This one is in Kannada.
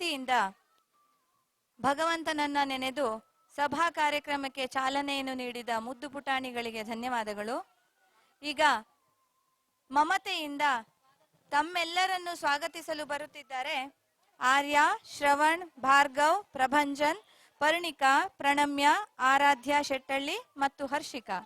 ಭಕ್ತಿಯಿಂದ ಭಗವಂತನನ್ನ ನೆನೆದು ಸಭಾ ಕಾರ್ಯಕ್ರಮಕ್ಕೆ ಚಾಲನೆಯನ್ನು ನೀಡಿದ ಮುದ್ದು ಪುಟಾಣಿಗಳಿಗೆ ಧನ್ಯವಾದಗಳು. ಈಗ ಮಮತೆಯಿಂದ ತಮ್ಮೆಲ್ಲರನ್ನು ಸ್ವಾಗತಿಸಲು ಬರುತ್ತಿದ್ದಾರೆ ಆರ್ಯ, ಶ್ರವಣ್, ಭಾರ್ಗವ್, ಪ್ರಭಂಜನ್, ಪರ್ಣಿಕಾ, ಪ್ರಣಮ್ಯ, ಆರಾಧ್ಯ, ಶೆಟ್ಟಳ್ಳಿ ಮತ್ತು ಹರ್ಷಿಕಾ.